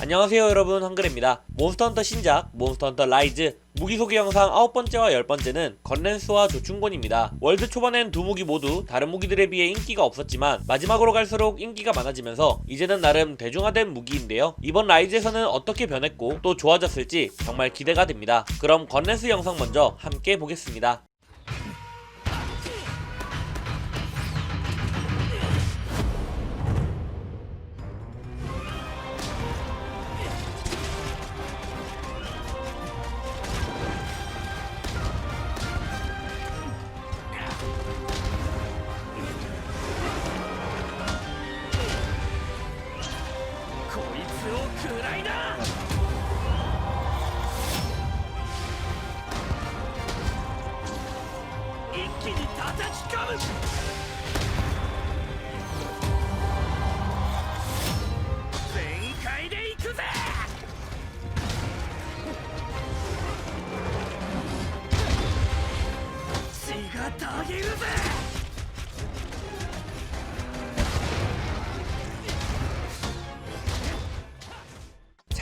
안녕하세요 여러분. 한글입니다. 몬스터헌터 신작 몬스터헌터 라이즈 무기 소개 영상 9번째와 10번째는 건랜스와 조충곤입니다. 월드 초반엔 두 무기 모두 다른 무기들에 비해 인기가 없었지만 마지막으로 갈수록 인기가 많아지면서 이제는 나름 대중화된 무기인데요. 이번 라이즈에서는 어떻게 변했고 또 좋아졌을지 정말 기대가 됩니다. 그럼 건랜스 영상 먼저 함께 보겠습니다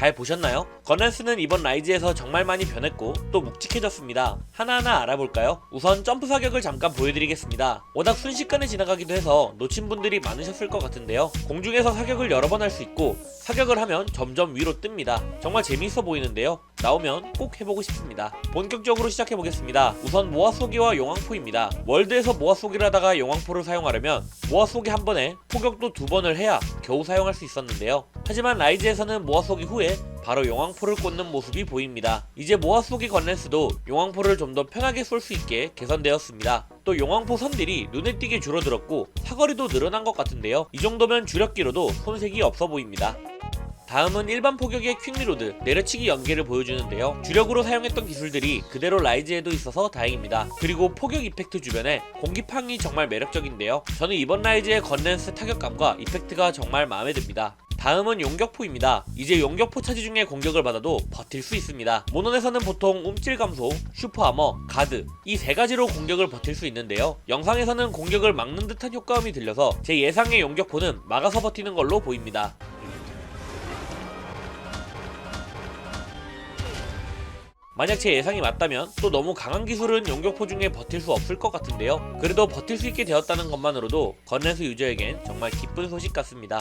잘 보셨나요? 건랜스는 이번 라이즈에서 정말 많이 변했고 또 묵직해졌습니다. 하나하나 알아볼까요? 우선 점프 사격을 잠깐 보여드리겠습니다. 워낙 순식간에 지나가기도 해서 놓친 분들이 많으셨을 것 같은데요. 공중에서 사격을 여러 번 할 수 있고 사격을 하면 점점 위로 뜹니다. 정말 재미있어 보이는데요. 나오면 꼭 해보고 싶습니다. 본격적으로 시작해보겠습니다. 우선 모아 쏘기와 용왕포입니다. 월드에서 모아 쏘기를 하다가 용왕포를 사용하려면 모아 쏘기 한 번에 포격도 두 번을 해야 겨우 사용할 수 있었는데요. 하지만 라이즈에서는 모아 쏘기 후에 바로 용왕포를 꽂는 모습이 보입니다. 이제 모아 쏘기 건랜스도 용왕포를 좀 더 편하게 쏠 수 있게 개선되었습니다. 또 용왕포 선들이 눈에 띄게 줄어들었고 사거리도 늘어난 것 같은데요. 이 정도면 주력기로도 손색이 없어 보입니다. 다음은 일반 포격의 퀵리로드, 내려치기 연계를 보여주는데요. 주력으로 사용했던 기술들이 그대로 라이즈에도 있어서 다행입니다. 그리고 포격 이펙트 주변에 공기팡이 정말 매력적인데요. 저는 이번 라이즈의 건랜스 타격감과 이펙트가 정말 마음에 듭니다. 다음은 용격포입니다. 이제 용격포 차지 중에 공격을 받아도 버틸 수 있습니다. 모논에서는 보통 움찔 감소, 슈퍼 아머, 가드 이 세 가지로 공격을 버틸 수 있는데요. 영상에서는 공격을 막는 듯한 효과음이 들려서 제 예상의 용격포는 막아서 버티는 걸로 보입니다. 만약 제 예상이 맞다면 또 너무 강한 기술은 용격포 중에 버틸 수 없을 것 같은데요. 그래도 버틸 수 있게 되었다는 것만으로도 건랜스 유저에겐 정말 기쁜 소식 같습니다.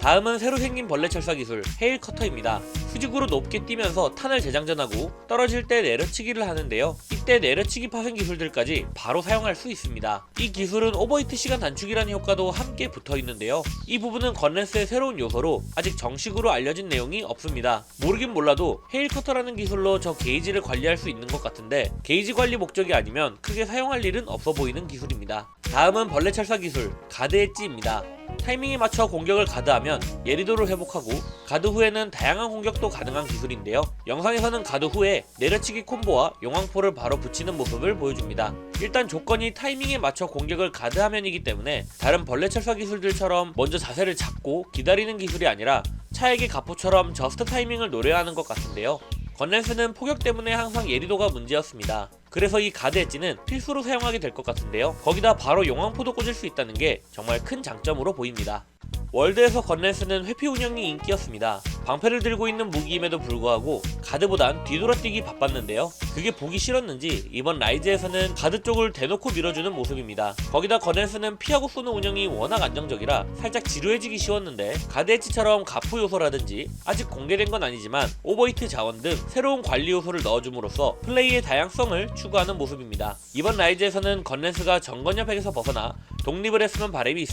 다음은 새로 생긴 벌레 철사 기술 헤일 커터입니다. 수직으로 높게 뛰면서 탄을 재장전하고 떨어질 때 내려치기를 하는데요. 이때 내려치기 파생 기술들까지 바로 사용할 수 있습니다. 이 기술은 오버히트 시간 단축이라는 효과도 함께 붙어 있는데요. 이 부분은 건랜스의 새로운 요소로 아직 정식으로 알려진 내용이 없습니다. 모르긴 몰라도 헤일 커터라는 기술로 저 게이지를 관리할 수 있는 것 같은데 게이지 관리 목적이 아니면 크게 사용할 일은 없어 보이는 기술입니다. 다음은 벌레 철사 기술 가드 엣지입니다. 타이밍에 맞춰 공격을 가드하면 예리도를 회복하고 가드 후에는 다양한 공격도 가능한 기술인데요. 영상에서는 가드 후에 내려치기 콤보와 용왕포를 바로 붙이는 모습을 보여줍니다. 일단 조건이 타이밍에 맞춰 공격을 가드하면이기 때문에 다른 벌레 철사 기술들처럼 먼저 자세를 잡고 기다리는 기술이 아니라 차에게 가포처럼 저스트 타이밍을 노려야 하는 것 같은데요. 건랜스는 포격 때문에 항상 예리도가 문제였습니다. 그래서 이 가드 엣지는 필수로 사용하게 될 것 같은데요. 거기다 바로 용왕포도 꽂을 수 있다는 게 정말 큰 장점으로 보입니다. 월드에서 건랜스는 회피 운영이 인기였습니다. 방패를 들고 있는 무기임에도 불구하고 가드보단 뒤돌아뛰기 바빴는데요. 그게 보기 싫었는지 이번 라이즈에서는 가드 쪽을 대놓고 밀어주는 모습입니다. 거기다 건랜스는 피하고 쏘는 운영이 워낙 안정적이라 살짝 지루해지기 쉬웠는데 가드 엣지처럼 가프 요소라든지 아직 공개된 건 아니지만 오버히트 자원 등 새로운 관리 요소를 넣어줌으로써 플레이의 다양성을 추구하는 모습입니다. 이번 라이즈에서는 건랜스가 정건 협획에서 벗어나 독립을 했으면 바람이 있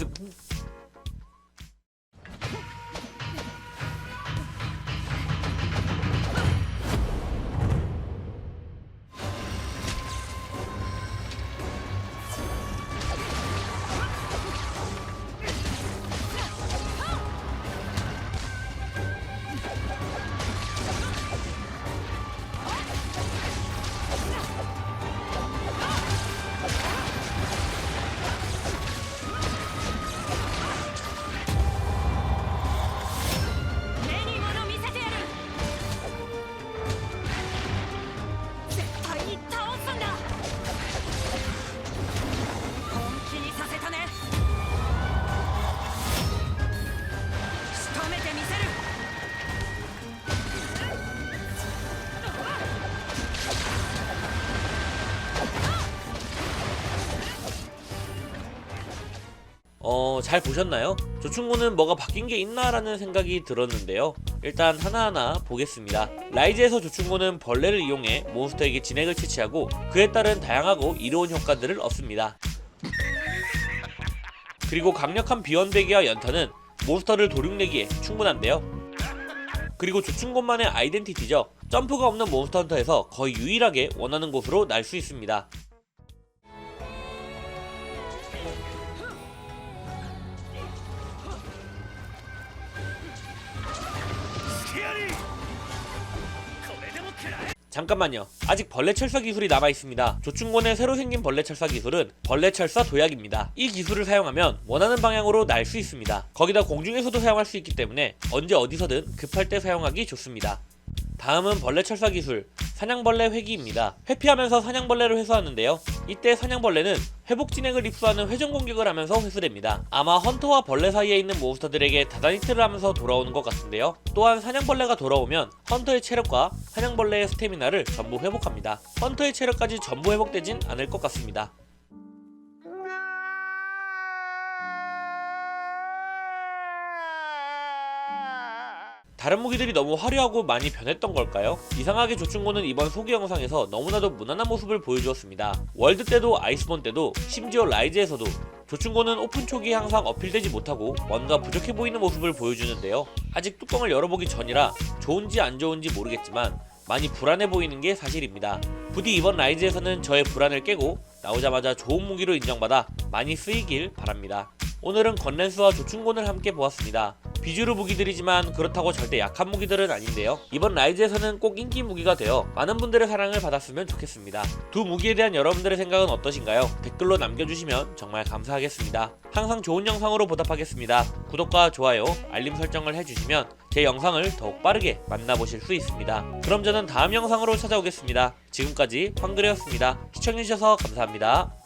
음잘 보셨나요? 조충고는 뭐가 바뀐 게 있나라는 생각이 들었는데요. 일단 하나하나 보겠습니다. 라이즈에서 조충고는 벌레를 이용해 몬스터에게 진액을 채취하고 그에 따른 다양하고 이로운 효과들을 얻습니다. 그리고 강력한 비원배기와 연타는 몬스터를 도륙내기에 충분한데요. 그리고 조충곤만의 아이덴티티죠. 점프가 없는 몬스터 헌터에서 거의 유일하게 원하는 곳으로 날 수 있습니다. 잠깐만요. 아직 벌레 철사 기술이 남아 있습니다. 조충곤의 새로 생긴 벌레 철사 기술은 벌레 철사 도약입니다. 이 기술을 사용하면 원하는 방향으로 날 수 있습니다. 거기다 공중에서도 사용할 수 있기 때문에 언제 어디서든 급할 때 사용하기 좋습니다. 다음은 벌레 철사 기술 사냥벌레 회기입니다. 회피하면서 사냥벌레를 회수하는데요. 이때 사냥벌레는 회복 진행을 입수하는 회전 공격을 하면서 회수됩니다. 아마 헌터와 벌레 사이에 있는 몬스터들에게 다다니트를 하면서 돌아오는 것 같은데요. 또한 사냥벌레가 돌아오면 헌터의 체력과 사냥벌레의 스태미나를 전부 회복합니다. 헌터의 체력까지 전부 회복되진 않을 것 같습니다. 다른 무기들이 너무 화려하고 많이 변했던 걸까요? 이상하게 조충고는 이번 소개 영상에서 너무나도 무난한 모습을 보여주었습니다. 월드 때도 아이스본 때도 심지어 라이즈에서도 조충고는 오픈 초기에 항상 어필되지 못하고 뭔가 부족해 보이는 모습을 보여주는데요. 아직 뚜껑을 열어보기 전이라 좋은지 안 좋은지 모르겠지만 많이 불안해 보이는 게 사실입니다. 부디 이번 라이즈에서는 저의 불안을 깨고 나오자마자 좋은 무기로 인정받아 많이 쓰이길 바랍니다. 오늘은 건랜스와 조충곤을 함께 보았습니다. 비주류 무기들이지만 그렇다고 절대 약한 무기들은 아닌데요. 이번 라이즈에서는 꼭 인기 무기가 되어 많은 분들의 사랑을 받았으면 좋겠습니다. 두 무기에 대한 여러분들의 생각은 어떠신가요? 댓글로 남겨주시면 정말 감사하겠습니다. 항상 좋은 영상으로 보답하겠습니다. 구독과 좋아요, 알림 설정을 해주시면 제 영상을 더욱 빠르게 만나보실 수 있습니다. 그럼 저는 다음 영상으로 찾아오겠습니다. 지금까지 황그레였습니다. 시청해주셔서 감사합니다.